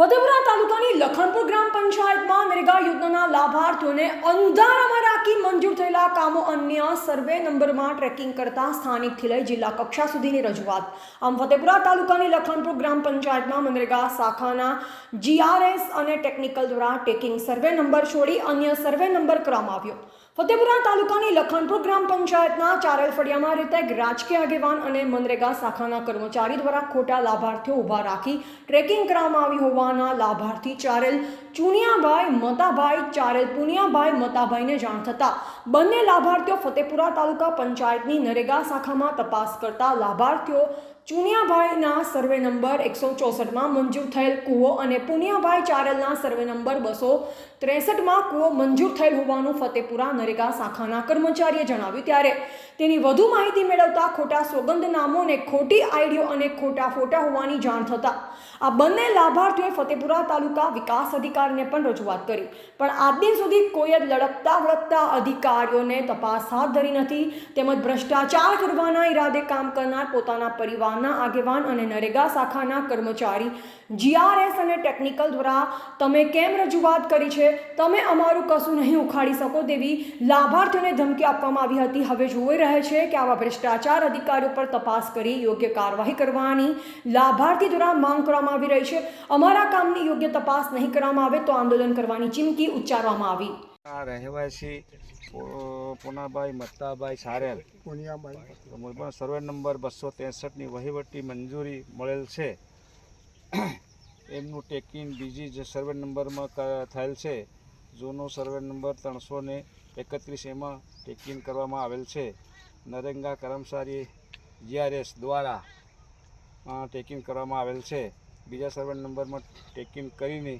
ફતેપુરા તાલુકાની લખણપુર ગ્રામ પંચાયતમાં નરેગા યોજનાના લાભાર્થીઓને અંધારામાં રાખી મંજૂર થયેલા કામો અન્ય સર્વે નંબરમાં ટ્રેકિંગ કરતા સ્થાનિકથી લઈ જિલ્લા કક્ષા સુધીની રજૂઆત. આમ ફતેપુરા તાલુકાની લખણપુર ગ્રામ પંચાયતમાં મનરેગા શાખાના જીઆરએસ અને ટેકનિકલ દ્વારા ટેકિંગ સર્વે નંબર છોડી અન્ય સર્વે નંબર કરવામાં આવ્યો. ફતેપુરા તાલુકાની લખનપુર ગ્રામ પંચાયતના ચારેલ ફળિયામાં રીતે રાજકીય આગેવાન અને મનરેગા શાખાના કર્મચારી દ્વારા ખોટા લાભાર્થીઓ ઊભા રાખી ટ્રેકિંગ કરવામાં આવી હોવાના લાભાર્થી ચારેલ ચુનિયાભાઈ, મતાભાઈ ચારેલ, પુનિયાભાઈ, મતાભાઈને જાણ થતાં બંને લાભાર્થીઓ ફતેપુરા તાલુકા પંચાયતની નરેગા શાખામાં તપાસ કરતા લાભાર્થીઓ ચુનિયાભાઈના સર્વે નંબર એકસો ચોસઠમાં મંજૂર થયેલ કૂવો અને પુનિયાભાઈ ચારેલના સર્વે નંબર બસો ત્રેસઠમાં કૂવો મંજૂર થયેલ હોવાનું ફતેપુરા નરેગા શાખાના કર્મચારીએ જણાવ્યું. ત્યારે તેની વધુ માહિતી મેળવતા ખોટા સોગંદનામો અને ખોટી આઈડીઓ અને ખોટા ફોટા હોવાની જાણ થતાં આ બંને લાભાર્થીઓએ ફતેપુરા તાલુકા વિકાસ અધિકારીને પણ રજૂઆત કરી. પણ આજ દિન સુધી કોઈ જ લડકતા વળગતા અધિકારીઓને તપાસ હાથ ધરી નથી. તેમજ ભ્રષ્ટાચાર કરવાના ઈરાદે કામ કરનાર પોતાના પરિવારના આગેવાન અને નરેગા શાખાના કર્મચારી. જીઆરએસ અને ટેકનિકલ દ્વારા તમે કેમ રજૂઆત કરી છે? તમે અમારું કશું નહીં ઉખાડી શકો તેવી લાભાર્થીઓને ધમકી આપવામાં આવી હતી. હવે જોઈ રહે છે કે આવા ભ્રષ્ટાચાર અધિકારીઓ પર તપાસ કરી યોગ્ય કાર્યવાહી કરવાની લાભાર્થી દ્વારા માંગ કરવામાં આવી રહી છે. અમારા કામની યોગ્ય તપાસ નહીં કરવામાં આવે તો આંદોલન કરવાની ચીમકી ઉચ્ચારવામાં આવી. રહેવાસી પુનાભાઈ મત્તાભાઈ સારેલ. પણ સર્વે નંબર બસો ત્રેસઠની વહીવટી મંજૂરી મળેલ છે. એમનું ટેકિંગ બીજી જે સર્વે નંબરમાં થયેલ છે. જૂનો સર્વે નંબર ત્રણસો ને એકત્રીસ એમાં ટેકિંગ કરવામાં આવેલ છે. નરેંગા કર્મચારી જીઆરએસ દ્વારા ટેકિંગ કરવામાં આવેલ છે. બીજા સર્વે નંબરમાં ટેકિંગ કરીને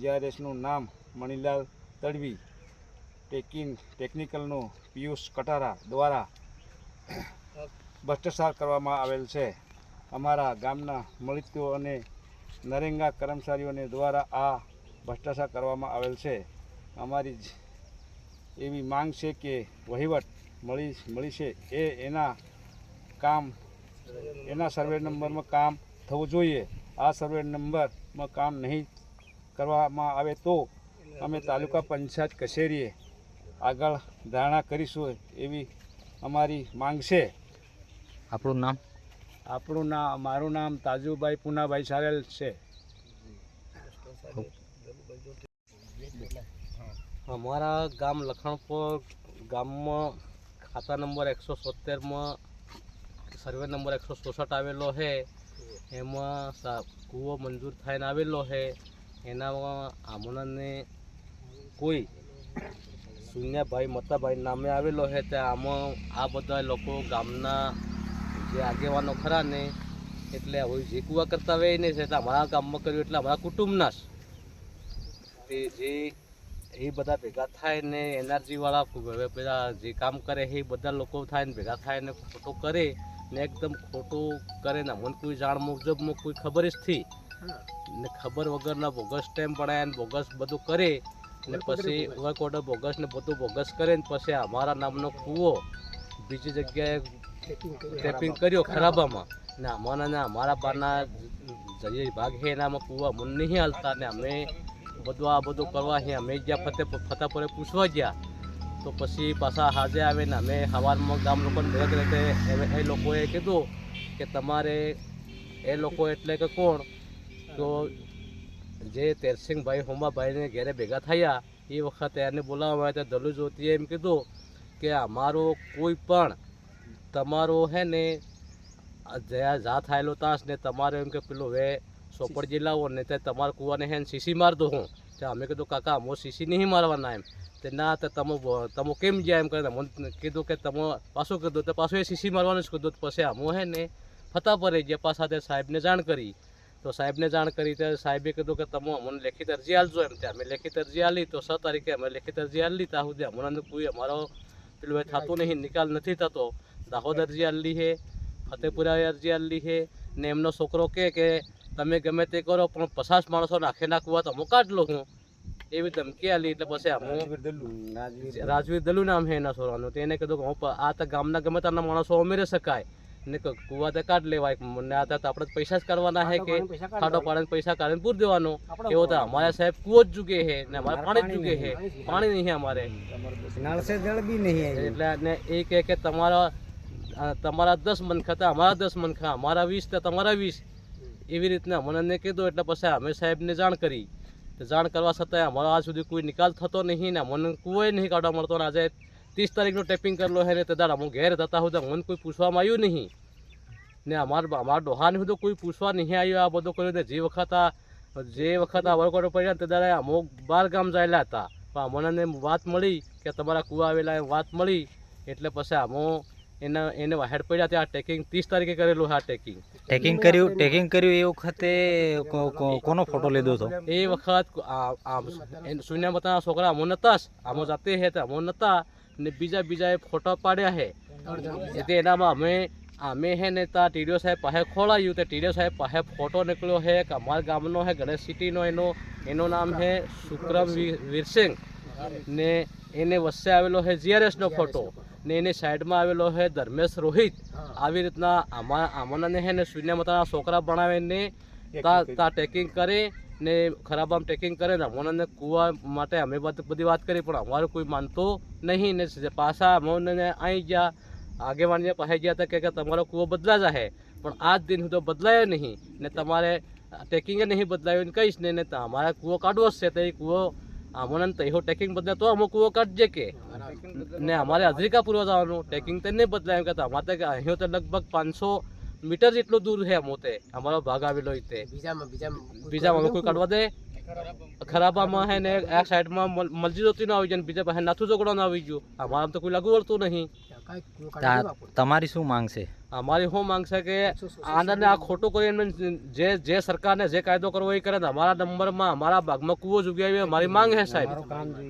જીઆરએસનું નામ મણિલાલ તડવી. ટેકિંગ ટેકનિકલનું પિયુષ કટારા દ્વારા ભ્રષ્ટાચાર કરવામાં આવેલ છે. અમારા ગામના મળીતીઓ અને નરેંગા કર્મચારીઓને દ્વારા આ ભ્રષ્ટાચાર કરવામાં આવેલ છે. અમારી જ એવી માંગ છે કે વહીવટ મળી મળી છે. એ એના કામ, એના સર્વે નંબરમાં કામ થવું જોઈએ. આ સર્વે નંબરમાં કામ નહીં કરવામાં આવે તો અમે તાલુકા પંચાયત કચેરીએ આગળ ધારણા કરીશું એવી અમારી માંગ છે. આપણું નામ? આપણું નામ મારું નામ તાજુભાઈ પૂનાભાઈ સારેલ છે. અમારા ગામ લખણપુર ગામમાં ખાતા નંબર એકસો સોતેરમાં સર્વે નંબર એકસો ચોસઠ આવેલો છે. એમાં કૂવો મંજૂર થઈને આવેલો છે. એનામાં આમણાને કોઈ શૂન્યભાઈ મતાભાઈ નામે આવેલો છે તે આમાં આ બધા લોકો ગામના જે આગેવાનો ખરા ને એટલે હવે જે કુવા કરતા હોય ને છે તે અમારા ગામમાં કર્યું એટલે અમારા કુટુંબના તે જે એ બધા ભેગા થાય ને એનર્જીવાળા બધા જે કામ કરે એ બધા લોકો થાય ને ભેગા થાય ને ખોટો કરે ને એકદમ ખોટું કરે ને મને કોઈ જાણ મુજબમાં કોઈ ખબર જ થી ને ખબર વગરના બોગસ ટાઈમ પડાય ને બોગસ બધું કરે ને પછી વર્ક ઓર્ડર બોગસ ને બધું બોગસ કરીને પછી અમારા નામનો કૂવો બીજી જગ્યાએ ટેપિંગ કર્યો. ખરાબામાં. ને અમારા ને અમારા બારના જે ભાગ છે એનામાં કૂવા મન નહીં હાલતા ને અમે બધું આ બધું કરવા છે અમે ગયા ફતે ફતાપુરે પૂછવા ગયા. તો પછી પાછા હાજે આવે ને અમે સવારમાં ગામ લોકોને ભેગ રીતે એ લોકોએ કીધું કે તમારે એ લોકો એટલે કે કોણ? તો જે તેરસિંહભાઈ હોમાભાઈને ઘેરે ભેગા થયા, એ વખતે એને બોલાવવા આવ્યા હતા દલુ જ્યોતિએ એમ કીધું કે અમારો કોઈ પણ તમારો હે ને જયા જ્યાં જા થાયેલો તાસ ને તમારે એમ કે પેલો વે સોપડ જિલ્લાઓ ને તે તમારા કૂવાને હે ને સીસી માર દો હું. ત્યાં અમે કીધું, કાકા અમો સીસી નહીં મારવાના એમ. તે ના, તો તમે તમે કેમ ગયા એમ કરીને મને કીધું કે તમે પાછું કીધું, તો પાછું એ સીસી મારવાનું જ કીધું. પછી અમો હે ને ફતા પરે ગયા પાછા તે સાહેબને જાણ કરી. તો સાહેબને જાણ કરી ત્યારે સાહેબે કીધું કે તમે અમને લેખિત અરજી આલજો એમ. ત્યાં અમે લેખિત અરજી આલી તો છ તારીખે અમે લેખિત અરજી આલી ત્યાં સુધી હમણાં કોઈ અમારો પેલું થતું નહીં નિકાલ નથી થતો. દાહોદ અરજી આલી છે ફતેપુરા અરજી આલી છે ને એમનો છોકરો કહે કે તમે ગમે તે કરો પણ પચાસ માણસો નાખે નાખવા તો હું કાઢ લઉં હું. એવી ધમકી આલી એટલે પછી હું રાજવીર દલુ નામ છે એના છોરાનું. તો એને કીધું કે હું આ તો ગામના ગમે તેના માણસો ઉમેરી શકાય. ને કુવા તો કાઢ લેવાય. મને આ આપણે પૈસા જ કરવાના છે કે ખાટો પાડીને પૈસા કાઢીને પૂર દેવાનો. એવો તો અમારા સાહેબ કુવો જ ચૂકે છે ને અમારે પાણી જ ચૂકે છે. પાણી નહીં અમારે. નળ સે જળ બી નહીં એટલે ને એ કહે કે તમારા તમારા દસ મન ખાતા અમારા દસ મન અમારા વીસ તો તમારા વીસ. એવી રીતના મને કીધું એટલે પછી અમે સાહેબને જાણ કરી. જાણ કરવા છતાંય અમારો આજ સુધી કોઈ નિકાલ થતો નહીં ને મને કોઈ નહીં કાઢવા મળતો ને આજે ત્રીસ તારીખનું ટેપિંગ કરેલો હે ને તે દાડા હું ઘેર જતા હું મને કોઈ પૂછવામાં આવ્યું નહીં. ને અમારા અમારા ડોહાને તો કોઈ પૂછવા નહીં આવ્યું આ બધું કર્યું ને જે વખત આ જે વખત આ વરકોટ પડ્યા તે દાડે અમુક બાર ગામ જાયેલા હતા. પણ અમને વાત મળી કે તમારા કુવા આવેલા વાત મળી. એટલે પછી અમો એના એને વાહેડ પડ્યા ત્યાં ટેકિંગ ત્રીસ તારીખે કરેલું હા ટેકિંગ ટેકિંગ કર્યું ટેકિંગ કર્યું એ વખતે કોનો ફોટો લીધો હતો? એ વખત શૂન્ય બતાના છોકરા અમો નતા અમો જાતે હે તો અમો નતા. ને બીજા બીજા એ ફોટો પાડ્યા છે. એટલે એનામાં અમે અમે હે ને તા ટીડીઓ સાહેબ પાસે ખોલાયું તે ટીડીઓ સાહેબ પાસે ફોટો નીકળ્યો હે કે અમારા ગામનો હે ગણેશ સિટીનો એનો એનું નામ હે શુક્રમ વીરસિંગ વીરસિંહ. ને એને વચ્ચે આવેલો છે જીઆરએસનો ફોટો. ને એની સાઈડમાં આવેલો છે ધર્મેશ રોહિત. આવી રીતના આમાં આમાંને હે ને સૂર્યમાતાના મતાના છોકરા તા તા ટેકિંગ કરે. ને ખરાબ આમ ટેકિંગ કરે ને અમોને કુવા માટે અમે બધ- વાત કરી પણ અમારું કોઈ માનતો નહીં ને પાછા અમોને અહીં ગયા આગેવાનીએ પાસે ગયા હતા કે તમારો કૂવો બદલા જાહે પણ આજ દિન સુધી બદલાયો નહીં ને તમારે ટેકિંગે નહીં બદલાયું કહીશ ને અમારે કૂવો કાઢવો જ છે તો એ કૂવો અમને તો એવો ટેકિંગ બદલે તો અમુક કૂવો કાઢજે કે? ને અમારે હજરીકા પૂર્વ જવાનું ટેકિંગ તો નહીં બદલાય કે અમારે તો અહીં તો લગભગ પાંચસો મીટર જેટલું દૂર છે મોતે. અમારો ભાગ આવેલો તે બીજામાં કોઈ કાઢવા દે? ખરાબામાં હે ને આ સાઈડમાં મલ- મસ્જિદ હતી આવી જાય બીજા પાસે નાથું ચોકડો આવી ગયું. અમારા તો કોઈ લાગુ વળતું નહીં. તમારી શું માંગ છે? અમારી શું માંગ છે કે આને આ ખોટું કરી એમને જે જે સરકારને જે કાયદો કરવો એ કરે ને અમારા નંબરમાં અમારા ભાગમાં કૂવો જુગ્યા આવ્યો. અમારી માંગ છે સાહેબ.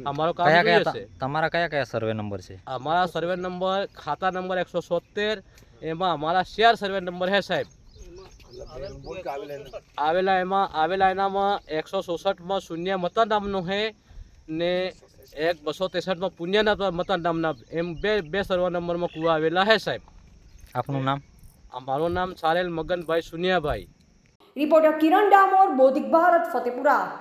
અમારો કામ કયા જોઈએ કયા છે. તમારા કયા કયા સર્વે નંબર છે? અમારા સર્વે નંબર ખાતા નંબર એકસો સોતેર એમાં અમારા શેર સર્વે નંબર છે સાહેબ. આવેલા એમાં આવેલા એનામાં એકસો ચોસઠમાં શૂન્ય મતા નામનું છે ને એક બસો ત્રેસઠમાં પુણ્યના મતા નામના એમ બે બે સર્વે નંબરમાં કુવા આવેલા છે સાહેબ. આપનું નામ? અમારું નામ સારેલ મગનભાઈ સુનિયાભાઈ. રિપોર્ટર કિરણ ડામોર બોધિક ભારત ફતેપુરા.